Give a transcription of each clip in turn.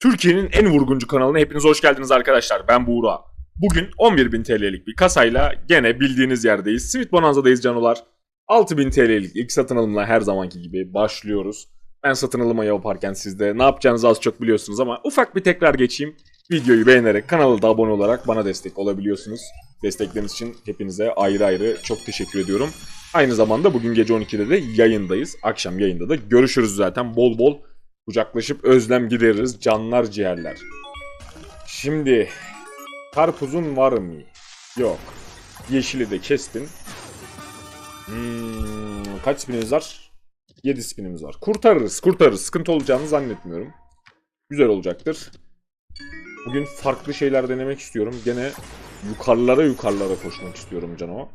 Türkiye'nin en vurguncu kanalına hepiniz hoş geldiniz arkadaşlar. Ben Buğra. Bugün 11.000 TL'lik bir kasayla gene bildiğiniz yerdeyiz. Sweet Bonanza'dayız canolar. 6.000 TL'lik ilk satın alımla her zamanki gibi başlıyoruz. Ben satın alımı yaparken siz de ne yapacağınızı az çok biliyorsunuz ama ufak bir tekrar geçeyim. Videoyu beğenerek kanala da abone olarak bana destek olabiliyorsunuz. Destekleriniz için hepinize ayrı ayrı çok teşekkür ediyorum. Aynı zamanda bugün gece 12'de de yayındayız. Akşam yayında da görüşürüz zaten. Bol bol kucaklaşıp özlem gideririz. Canlar ciğerler. Şimdi karpuzun var mı? Yok. Yeşili de kestin. Hmm, kaç spinimiz var? 7 spinimiz var. Kurtarırız, kurtarırız. Sıkıntı olacağını zannetmiyorum. Güzel olacaktır. Bugün farklı şeyler denemek istiyorum. Gene yukarılara yukarılara koşmak istiyorum Cano.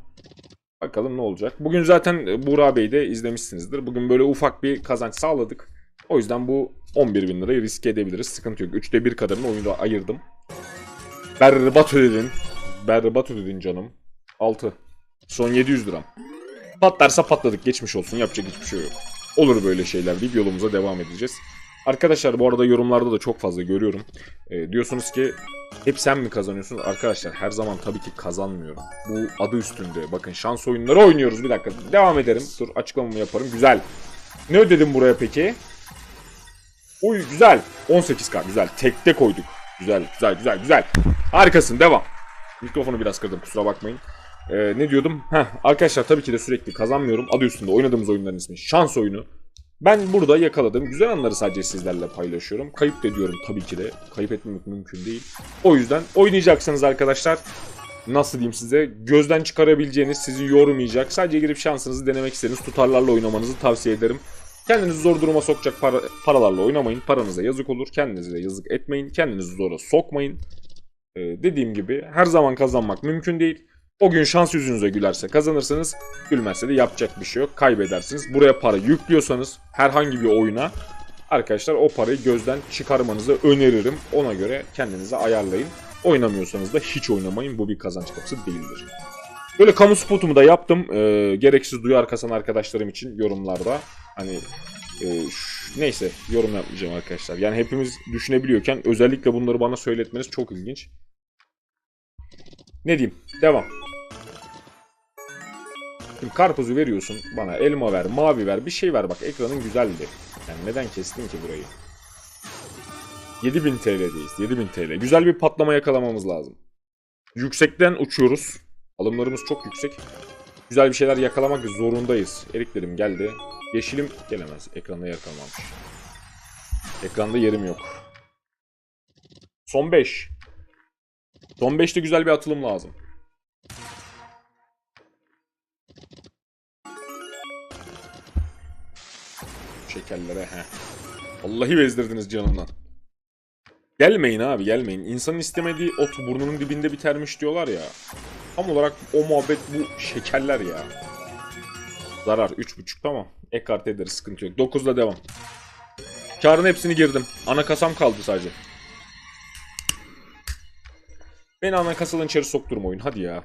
Bakalım ne olacak. Bugün zaten Buğra Bey de izlemişsinizdir. Bugün böyle ufak bir kazanç sağladık. O yüzden bu 11 bin lirayı riske edebiliriz. Sıkıntı yok. Üçte bir kadarını oyunda ayırdım. Berbat ödedin. Berbat ödedin canım. 6. Son 700 liram. Patlarsa patladık. Geçmiş olsun. Yapacak hiçbir şey yok. Olur böyle şeyler deyip yolumuza devam edeceğiz. Arkadaşlar bu arada yorumlarda da çok fazla görüyorum. Ee, diyorsunuz ki hep sen mi kazanıyorsun? Arkadaşlar her zaman tabii ki kazanmıyorum. Bu adı üstünde. Bakın şans oyunları oynuyoruz. Bir dakika devam ederim. Dur açıklamamı yaparım. Güzel. Ne ödedim buraya peki? Uy güzel. 18k güzel. Tekte koyduk. Güzel güzel güzel güzel. Harikasın devam. Mikrofonu biraz kırdım kusura bakmayın. Ee, ne diyordum? Heh, arkadaşlar tabii ki de sürekli kazanmıyorum. Adı üstünde oynadığımız oyunların ismi şans oyunu. Ben burada yakaladığım güzel anları sadece sizlerle paylaşıyorum. Kayıp da ediyorum tabii ki de. Kayıp etmemek mümkün değil. O yüzden oynayacaksanız arkadaşlar nasıl diyeyim size gözden çıkarabileceğiniz sizi yormayacak sadece girip şansınızı denemek istediğiniz tutarlarla oynamanızı tavsiye ederim. Kendinizi zor duruma sokacak para, paralarla oynamayın. Paranıza yazık olur. Kendinize yazık etmeyin. Kendinizi zora sokmayın. Ee, dediğim gibi her zaman kazanmak mümkün değil. O gün şans yüzünüze gülerse kazanırsınız. Gülmezse de yapacak bir şey yok. Kaybedersiniz. Buraya para yüklüyorsanız herhangi bir oyuna arkadaşlar o parayı gözden çıkarmanızı öneririm. Ona göre kendinize ayarlayın. Oynamıyorsanız da hiç oynamayın. Bu bir kazanç kapısı değildir. Böyle kamu spotumu da yaptım. Ee, gereksiz duyar kasan arkadaşlarım için yorumlarda. Hani e, ş- neyse yorum yapmayacağım arkadaşlar. Yani hepimiz düşünebiliyorken özellikle bunları bana söyletmeniz çok ilginç. Ne diyeyim? Devam. Şimdi karpuzu veriyorsun bana elma ver, mavi ver, bir şey ver bak ekranın güzeldi. Yani neden kestin ki burayı? 7000 TL'deyiz. 7000 TL. Güzel bir patlama yakalamamız lazım. Yüksekten uçuyoruz. Alımlarımız çok yüksek. Güzel bir şeyler yakalamak zorundayız. Eriklerim geldi. Yeşilim gelemez. Ekranda yer kalmamış. Ekranda yerim yok. Son 5. Son 5'te güzel bir atılım lazım. Şekerlere he. Vallahi bezdirdiniz canımdan. Gelmeyin abi gelmeyin. İnsanın istemediği ot burnunun dibinde bitermiş diyorlar ya. Tam olarak o muhabbet bu şekerler ya. Zarar 3.5 tamam. Ekart ederiz sıkıntı yok. 9'da devam. Karın hepsini girdim. Ana kasam kaldı sadece. Beni ana kasadan içeri sokturma oyun hadi ya.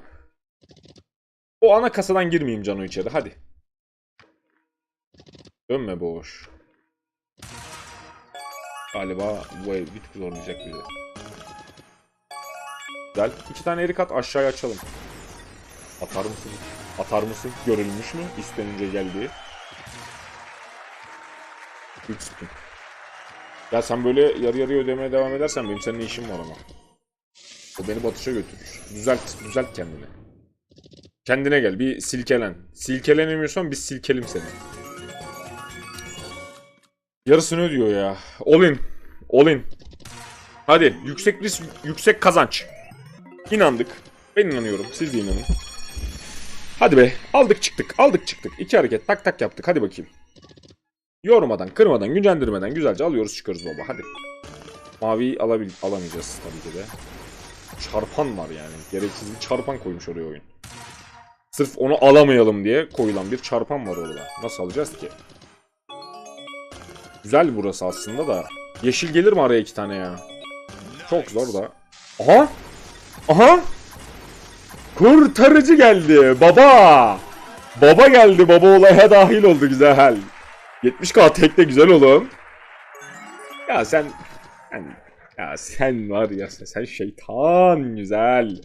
O ana kasadan girmeyeyim Cano içeri hadi. Dönme boş. Galiba bu ev bir tık zorlayacak bizi. Güzel. İki tane erik at aşağıya açalım. Atar mısın? Atar mısın? Görülmüş mü? İstenince geldi. 3 spin. Ya sen böyle yarı yarıya ödemeye devam edersen benim seninle işim var ama. O beni batışa götürür. Düzelt, düzelt kendini. Kendine gel, bir silkelen. Silkelenemiyorsan biz silkelim seni. Yarısını ödüyor ya. All in. All in. Hadi yüksek risk, yüksek kazanç. İnandık. Ben inanıyorum. Siz de inanın. Hadi be. Aldık çıktık. Aldık çıktık. İki hareket tak tak yaptık. Hadi bakayım. Yormadan, kırmadan, gücendirmeden güzelce alıyoruz çıkıyoruz baba. Hadi. Maviyi alabil alamayacağız tabii ki de. Çarpan var yani. Gereksiz bir çarpan koymuş oraya oyun. Sırf onu alamayalım diye koyulan bir çarpan var orada. Nasıl alacağız ki? Güzel burası aslında da. Yeşil gelir mi araya iki tane ya? Çok zor da. Aha! Aha! Kurtarıcı geldi. Baba! Baba geldi. Baba olaya dahil oldu güzel. 70k tekte güzel oğlum. Ya sen yani Ya sen var ya sen, sen şeytan güzel.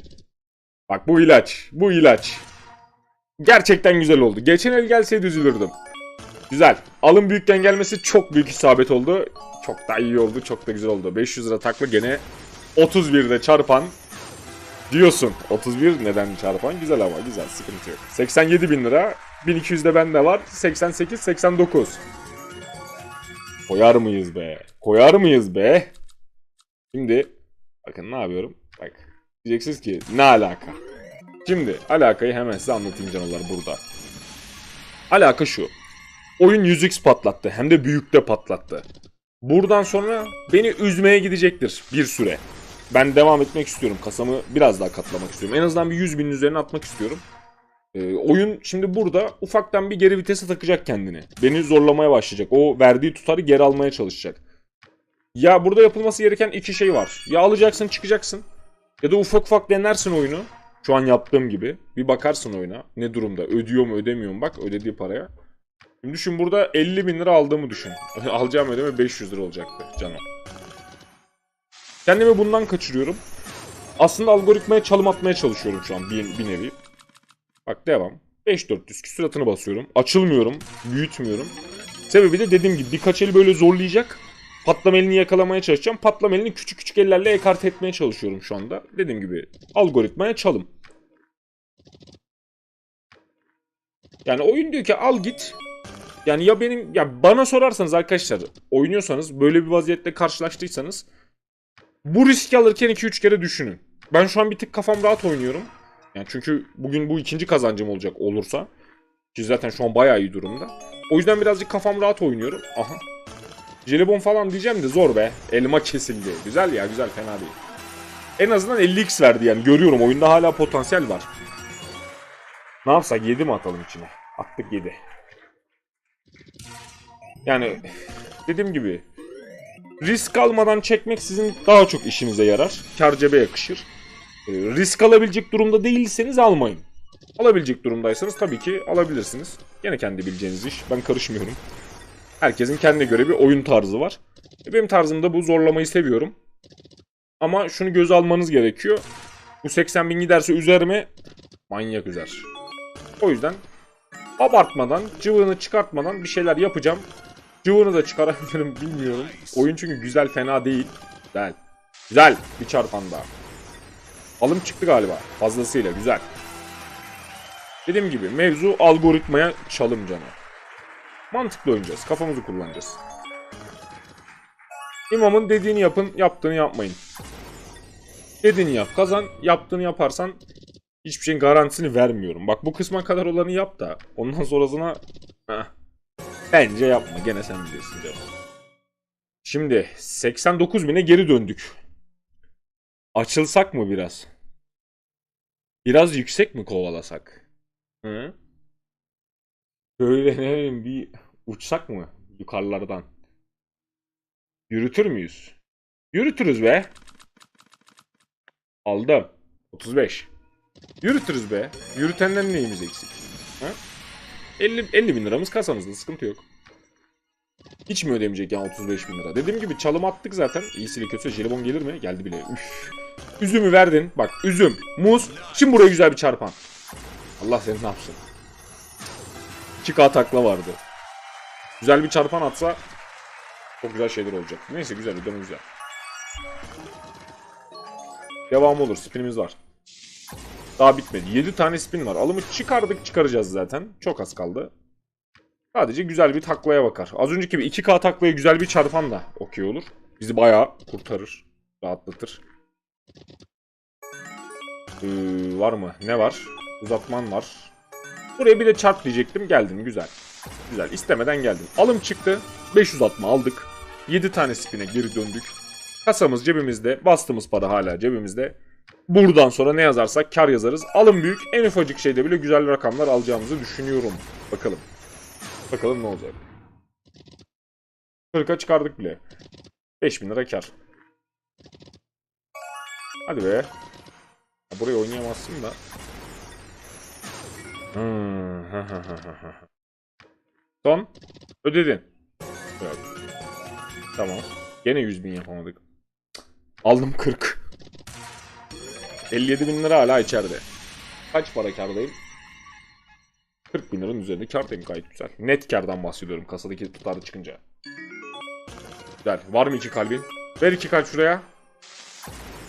Bak bu ilaç. Bu ilaç. Gerçekten güzel oldu. Geçen el gelseydi üzülürdüm. Güzel. Alım büyükken gelmesi çok büyük isabet oldu. Çok da iyi oldu. Çok da güzel oldu. 500 lira takla gene 31'de çarpan diyorsun. 31 neden çarpan? Güzel ama güzel. Sıkıntı yok. 87 bin lira. 1200 de bende var. 88, 89. Koyar mıyız be? Koyar mıyız be? Şimdi bakın ne yapıyorum? Bak. Diyeceksiniz ki ne alaka? Şimdi alakayı hemen size anlatayım canalar burada. Alaka şu. Oyun 100x patlattı. Hem de büyükte patlattı. Buradan sonra beni üzmeye gidecektir bir süre. Ben devam etmek istiyorum. Kasamı biraz daha katlamak istiyorum. En azından bir 100 binin üzerine atmak istiyorum. Ee, oyun şimdi burada ufaktan bir geri vitese takacak kendini. Beni zorlamaya başlayacak. O verdiği tutarı geri almaya çalışacak. Ya burada yapılması gereken iki şey var. Ya alacaksın çıkacaksın. Ya da ufak ufak denersin oyunu. Şu an yaptığım gibi. Bir bakarsın oyuna. Ne durumda? Ödüyor mu ödemiyor mu? Bak ödediği paraya. Şimdi düşün burada 50 bin lira aldığımı düşün. Alacağım ödeme 500 lira olacaktı canım. Kendimi bundan kaçırıyorum. Aslında algoritmaya çalım atmaya çalışıyorum şu an bir, bir nevi. Bak devam. 5400 küsuratını basıyorum. Açılmıyorum. Büyütmüyorum. Sebebi de dediğim gibi birkaç eli böyle zorlayacak. Patlama elini yakalamaya çalışacağım. Patlama elini küçük küçük ellerle ekart etmeye çalışıyorum şu anda. Dediğim gibi algoritmaya çalım. Yani oyun diyor ki al git. Yani ya benim ya bana sorarsanız arkadaşlar oynuyorsanız böyle bir vaziyetle karşılaştıysanız bu riski alırken 2-3 kere düşünün. Ben şu an bir tık kafam rahat oynuyorum. Yani çünkü bugün bu ikinci kazancım olacak olursa. Ki zaten şu an bayağı iyi durumda. O yüzden birazcık kafam rahat oynuyorum. Aha. Jelibon falan diyeceğim de zor be. Elma kesildi. Güzel ya güzel fena değil. En azından 50x verdi yani görüyorum oyunda hala potansiyel var. Ne yapsak 7 mi atalım içine? Attık 7. Yani dediğim gibi risk almadan çekmek sizin daha çok işinize yarar. Kar cebe yakışır. Ee, risk alabilecek durumda değilseniz almayın. Alabilecek durumdaysanız tabii ki alabilirsiniz. Yine kendi bileceğiniz iş. Ben karışmıyorum. Herkesin kendine göre bir oyun tarzı var. E, Benim tarzımda bu zorlamayı seviyorum. Ama şunu göz almanız gerekiyor. Bu 80 bin giderse üzerime manyak üzer. O yüzden abartmadan, cıvığını çıkartmadan bir şeyler yapacağım. Cıvığını da çıkarabilirim bilmiyorum. Oyun çünkü güzel fena değil. Güzel. Güzel. Bir çarpan daha. Alım çıktı galiba. Fazlasıyla güzel. Dediğim gibi mevzu algoritmaya çalım canı. Mantıklı oynayacağız. Kafamızı kullanacağız. İmamın dediğini yapın, yaptığını yapmayın. Dediğini yap, kazan. Yaptığını yaparsan hiçbir şeyin garantisini vermiyorum. Bak bu kısma kadar olanı yap da ondan sonrasına heh, bence yapma. Gene sen bilirsin canım. Şimdi 89 bine geri döndük. Açılsak mı biraz? Biraz yüksek mi kovalasak? Hı? Böyle ne bileyim bir uçsak mı yukarılardan? Yürütür müyüz? Yürütürüz be. Aldım. 35. Yürütürüz be. Yürütenden neyimiz eksik? Ha? 50, 50 bin liramız kasamızda sıkıntı yok. Hiç mi ödemeyecek yani 35 bin lira? Dediğim gibi çalım attık zaten. İyisiyle kötüsü jelibon gelir mi? Geldi bile. Üf. Üzümü verdin. Bak üzüm, muz. Şimdi buraya güzel bir çarpan. Allah seni ne yapsın. 2K takla vardı. Güzel bir çarpan atsa çok güzel şeyler olacak. Neyse güzel ödeme güzel. Devam olur. Spinimiz var. Daha bitmedi. 7 tane spin var. Alımı çıkardık çıkaracağız zaten. Çok az kaldı. Sadece güzel bir taklaya bakar. Az önceki gibi 2K taklaya güzel bir çarpan da okey olur. Bizi bayağı kurtarır. Rahatlatır. Ee, var mı? Ne var? Uzatman var. Buraya bir de çarp diyecektim. Geldin. Güzel. Güzel. İstemeden geldin. Alım çıktı. 500 atma aldık. 7 tane spine geri döndük. Kasamız cebimizde. Bastığımız para hala cebimizde. Buradan sonra ne yazarsak kar yazarız. Alım büyük. En ufacık şeyde bile güzel rakamlar alacağımızı düşünüyorum. Bakalım. Bakalım ne olacak. 40'a çıkardık bile. 5000 lira kar. Hadi be. Burayı oynayamazsın da. Hmm. Son. Ödedin. Yok. Tamam. Gene 100 bin yapamadık. Aldım 40. 57 bin lira hala içeride. Kaç para kardayım? 40 bin liranın üzerinde kardayım gayet güzel. Net kardan bahsediyorum kasadaki tutarı çıkınca. Güzel. Var mı iki kalbin? Ver iki kalp şuraya.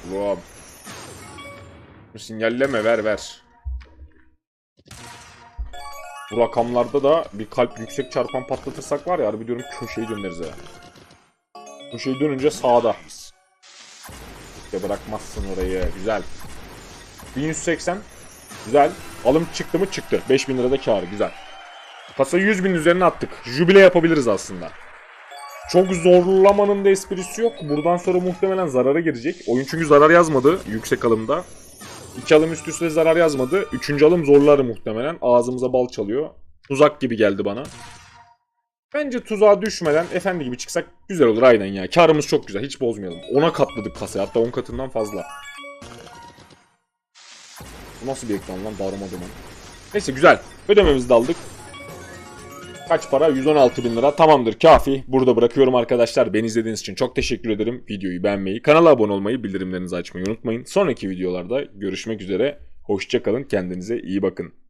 Wow. Sinyalleme ver ver. Bu rakamlarda da bir kalp yüksek çarpan patlatırsak var ya harbi diyorum köşeyi döneriz ha. Köşeyi dönünce sağda. İşte bırakmazsın orayı. Güzel. 1180. Güzel. Alım çıktı mı? Çıktı. 5000 lirada kar. Güzel. Kasayı 100 bin üzerine attık. Jübile yapabiliriz aslında. Çok zorlamanın da esprisi yok. Buradan sonra muhtemelen zarara girecek. Oyun çünkü zarar yazmadı yüksek alımda. İki alım üst üste zarar yazmadı. Üçüncü alım zorlar muhtemelen. Ağzımıza bal çalıyor. Tuzak gibi geldi bana. Bence tuzağa düşmeden efendi gibi çıksak güzel olur aynen ya. Karımız çok güzel. Hiç bozmayalım. 10'a katladık kasayı. Hatta 10 katından fazla. Nasıl bir ekran lan? Darma duman. Neyse güzel. Ödememizi de aldık. Kaç para? 116 bin lira. Tamamdır kafi. Burada bırakıyorum arkadaşlar. Beni izlediğiniz için çok teşekkür ederim. Videoyu beğenmeyi, kanala abone olmayı, bildirimlerinizi açmayı unutmayın. Sonraki videolarda görüşmek üzere. Hoşçakalın. Kendinize iyi bakın.